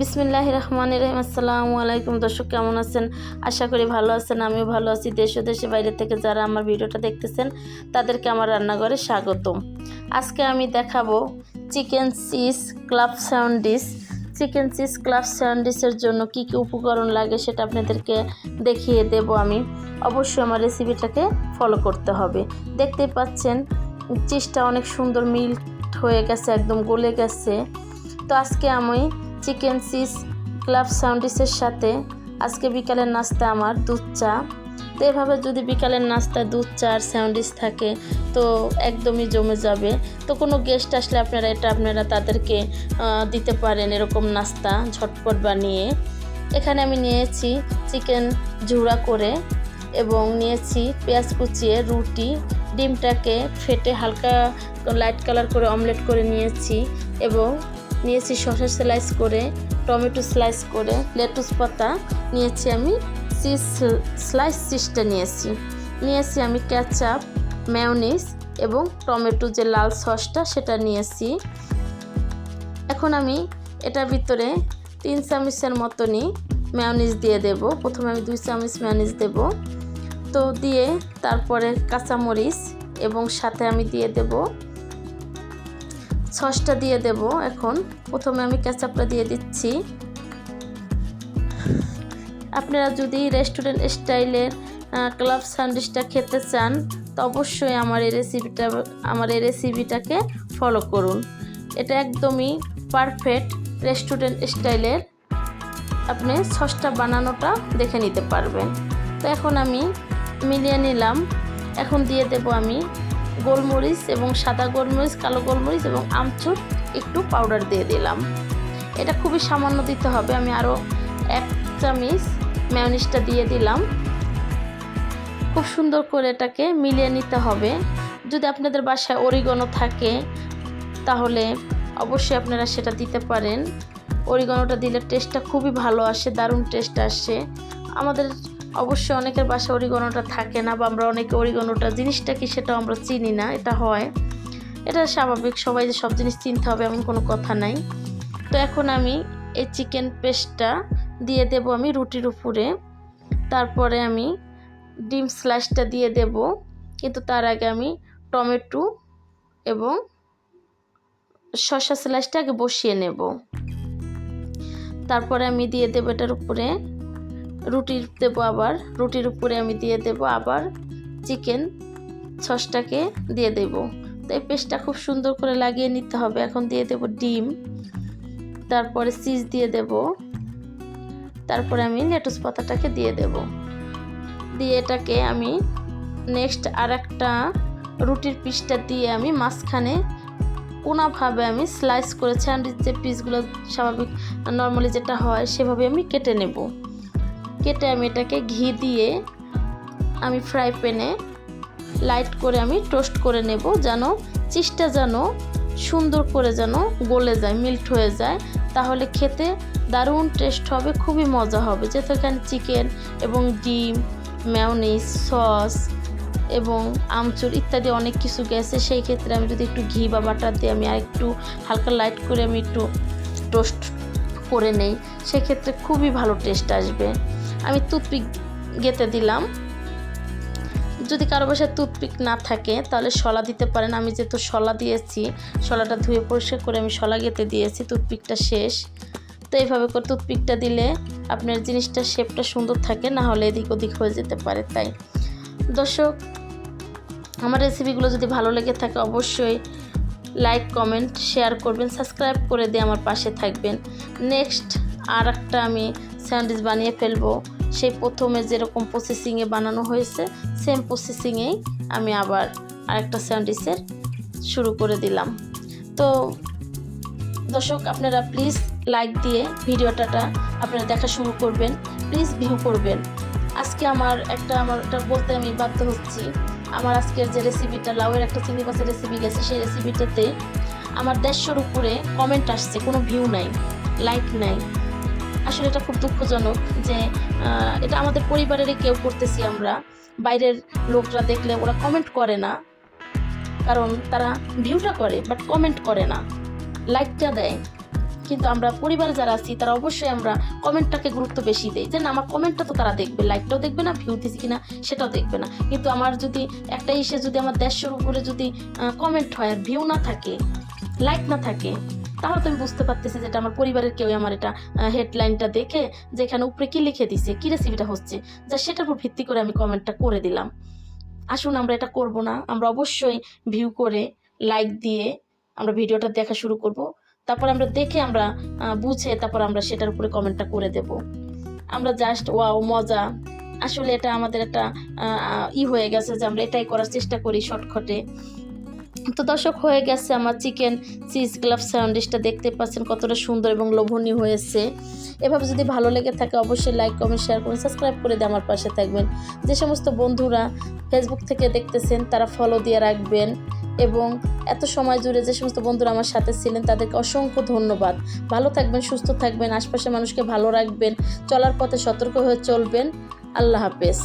বিসমিল্লাহ রহমান রহিম আসসালামু আলাইকুম। দর্শক, কেমন আছেন? আশা করি ভালো আছেন, আমিও ভালো আছি। দেশ ও দেশে বাইরে থেকে যারা আমার ভিডিওটা দেখতেছেন, তাদেরকে আমার রান্নাঘরে স্বাগতম। আজকে আমি দেখাবো chicken cheese club sandwich chicken cheese club স্যান্ডিসের জন্য কি কি উপকরণ লাগে সেটা আপনাদেরকে দেখিয়ে দেব আমি। অবশ্যই আমার রেসিপিটাকে ফলো করতে হবে। দেখতেই পাচ্ছেন, চিজটা অনেক সুন্দর মিল্ক হয়ে গেছে, একদম গলে গেছে। তো আজকে আমি চিকেন চিজ, ক্লাব স্যান্ডউইচের সাথে আজকে বিকালের নাস্তা আমার, দুধ চা। তো এভাবে যদি বিকালের নাস্তা দুধ, চা আর স্যান্ডউইচ থাকে, তো একদমই জমে যাবে। তো কোনো গেস্ট আসলে আপনারা এটা আপনারা তাদেরকে দিতে পারেন এরকম নাস্তা ঝটপট বানিয়ে। এখানে আমি নিয়েছি চিকেন ঝুড়া করে এবং নিয়েছি পেঁয়াজ কুচিয়ে রুটি। ডিমটাকে ফেটে হালকা লাইট কালার করে অমলেট করে নিয়েছি এবং নিয়েছি শসা স্লাইস করে, টমেটো স্লাইস করে লেটুস পাতা নিয়েছি আমি চিজ স্লাইস চিজটা নিয়েছি। নিয়েছি আমি ক্যাচাপ ম্যাওনিস এবং টমেটো যে লাল সসটা সেটা নিয়েছি। এখন আমি এটার ভিতরে তিন চামচের মতনই ম্যাওনিজ দিয়ে দেব। প্রথমে আমি দুই চামচ ম্যাওনিজ দেব। তো দিয়ে তারপরে কাঁচামরিচ এবং সাথে আমি দিয়ে দেব সসটা দিয়ে দেব এখন। প্রথমে আমি কেচাপটা দিয়ে দিচ্ছি। আপনারা যদি রেস্টুরেন্ট স্টাইলের ক্লাব স্যান্ডউইচটা খেতে চান, তো অবশ্যই আমার এই রেসিপিটা, আমার এই রেসিপিটাকে ফলো করুন। এটা একদমই পারফেক্ট রেস্টুরেন্ট স্টাইলের আপনি সসটা বানানোটা দেখে নিতে পারবেন। তো এখন আমি মিলিয়ে নিলাম। এখন দিয়ে দেব আমি গোলমরিচ এবং সাদা গোলমরিচ, কালো গোলমরিচ এবং আমচুর একটু পাউডার দিয়ে দিলাম। এটা খুবই সামান্য দিতে হবে, আমি আরও এক চামচ ম্যানিসটা দিয়ে দিলাম। খুব সুন্দর করে এটাকে মিলিয়ে নিতে হবে। যদি আপনাদের বাসায় অরিগনো থাকে, তাহলে অবশ্যই আপনারা সেটা দিতে পারেন। অরিগনোটা দিলে টেস্টটা খুবই ভালো আসে, দারুণ টেস্ট আসে। আমাদের অবশ্যই অনেকের বাসা অরিগনোটা থাকে না বা আমরা অনেকে অরিগনোটা জিনিসটা কি সেটাও আমরা চিনি না, এটা হয়। এটা স্বাভাবিক, সবাই যে সব জিনিস চিনতে হবে এমন কোনো কথা নাই। তো এখন আমি এই চিকেন পেস্টটা দিয়ে দেব আমি রুটির উপরে। তারপরে আমি ডিম স্লাইসটা দিয়ে দেব। কিন্তু তার আগে আমি টমেটো এবং শসা স্লাইসটা আগে বসিয়ে নেব। তারপরে আমি দিয়ে দেবো এটার উপরে রুটি দেবো আবার, রুটির উপরে আমি দিয়ে দেব আবার চিকেন সসটাকে দিয়ে দেব। তো এই পেস্টটা খুব সুন্দর করে লাগিয়ে নিতে হবে। এখন দিয়ে দেব ডিম, তারপরে চিজ দিয়ে দেব, তারপরে আমি লেটুস পাতাটাকে দিয়ে দেব। দিয়ে এটাকে আমি নেক্সট আর একটা রুটির পিসটা দিয়ে আমি মাঝখানে কোনাভাবে আমি স্লাইস করে স্যান্ডউইচ যে পিসগুলো স্বাভাবিক, নর্মালি যেটা হয় সেভাবে আমি কেটে নেব। কেটে আমি এটাকে ঘি দিয়ে আমি ফ্রাই প্যানে লাইট করে আমি টোস্ট করে নেব যেন চিজটা যেন সুন্দর করে যেন গলে যায়, মিল্ট হয়ে যায়। তাহলে খেতে দারুণ টেস্ট হবে, খুবই মজা হবে। যেহেতু চিকেন এবং ডিম ম্যাওনিজ সস এবং আমচুর ইত্যাদি অনেক কিছু গেছে, সেই ক্ষেত্রে আমি যদি একটু ঘি বা বাটার দিয়ে আমি আর একটু হালকা লাইট করে আমি একটু টোস্ট করে নেই, সেক্ষেত্রে খুবই ভালো টেস্ট আসবে। আমি টুথপিক গেতে দিলাম। যদি কারও বাসায় টুথপিক না থাকে, তাহলে শলা দিতে পারেন। আমি যেহেতু শলা দিয়েছি, শলাটা ধুয়ে পরিষ্কার করে আমি শলা গেতে দিয়েছি, টুথপিকটা শেষ। তো এইভাবে করে টুথপিকটা দিলে আপনার জিনিসটা শেপটা সুন্দর থাকে, না হলে এদিক ওদিক হয়ে যেতে পারে তাই। দর্শক, আমার রেসিপিগুলো যদি ভালো লেগে থাকে, অবশ্যই লাইক কমেন্ট শেয়ার করবেন সাবস্ক্রাইব করে দিয়ে আমার পাশে থাকবেন। নেক্সট আর একটা আমি স্যান্ডউইচ বানিয়ে ফেলব। সেই প্রথমে যেরকম প্রসেসিংয়ে বানানো হয়েছে সেম প্রসেসিংয়েই আমি আবার আরেকটা স্যান্ডউইচের শুরু করে দিলাম। তো দর্শক, আপনারা প্লিজ লাইক দিয়ে ভিডিওটাটা আপনারা দেখা শুরু করবেন প্লিজ ভিউ করবেন। আজকে আমার একটা, আমার এটা বলতে আমি বাধ্য হচ্ছি। আমার আজকের যে রেসিপিটা লাউয়ের একটা চিংড়ি মাছের রেসিপি গেছে, সেই রেসিপিটাতে আমার দেড়শোর উপরে কমেন্ট আসছে, কোনো ভিউ নাই লাইক নাই। আসলে এটা খুব দুঃখজনক যে এটা আমাদের পরিবারেরই কেউ করতেছি আমরা। বাইরের লোকরা দেখলে ওরা কমেন্ট করে না। কারণ তারা ভিউটা করে বাট কমেন্ট করে না। লাইকটা দেয়। কিন্তু আমরা পরিবারে যারা আছি, তারা অবশ্যই আমরা কমেন্টটাকে গুরুত্ব বেশি দেই। যে না আমার কমেন্টটা তো তারা দেখবে লাইকটাও দেখবে না ভিউ দিছি কিনা, সেটাও দেখবে না। কিন্তু আমার যদি একটা ইসে যদি আমার দেড়শোর উপরে যদি কমেন্ট হয় আর ভিউ না থাকে লাইক না থাকে তাহলে তো আমি বুঝতে পারতেছি যে এটা আমার পরিবারের কেউ আমার এটা হেডলাইনটা দেখে যে এখানে উপরে কি লিখে দিছে, কি রেসিপিটা হচ্ছে, যা সেটার উপর ভিত্তি করে আমি কমেন্টটা করে দিলাম। আসুন আমরা এটা করব না, আমরা অবশ্যই ভিউ করে লাইক দিয়ে আমরা ভিডিওটা দেখা শুরু করব, তারপর আমরা দেখে আমরা বুঝে তারপর আমরা সেটার উপরে কমেন্টটা করে দেব। আমরা জাস্ট ওয়াও মজা। আসলে এটা আমাদের একটা ই হয়ে গেছে যে আমরা এটাই করার চেষ্টা করি শর্টকাটে তো দর্শক হয়ে গেছে আমার চিকেন চিজ গ্লাভ স্যান্ডউইচটা। দেখতে পাচ্ছেন কতটা সুন্দর এবং লোভনীয় হয়েছে। এভাবে যদি ভালো লেগে থাকে অবশ্যই লাইক কমেন্ট শেয়ার করুন সাবস্ক্রাইব করে দিয়ে আমার পাশে থাকবেন। যে সমস্ত বন্ধুরা ফেসবুক থেকে দেখতেছেন, তারা ফলো দিয়ে রাখবেন এবং এত সময় জুড়ে যে সমস্ত বন্ধুরা আমার সাথে ছিলেন, তাদেরকে অসংখ্য ধন্যবাদ। ভালো থাকবেন, সুস্থ থাকবেন, আশপাশের মানুষকে ভালো রাখবেন, চলার পথে সতর্ক হয়ে চলবেন। আল্লাহ হাফেজ।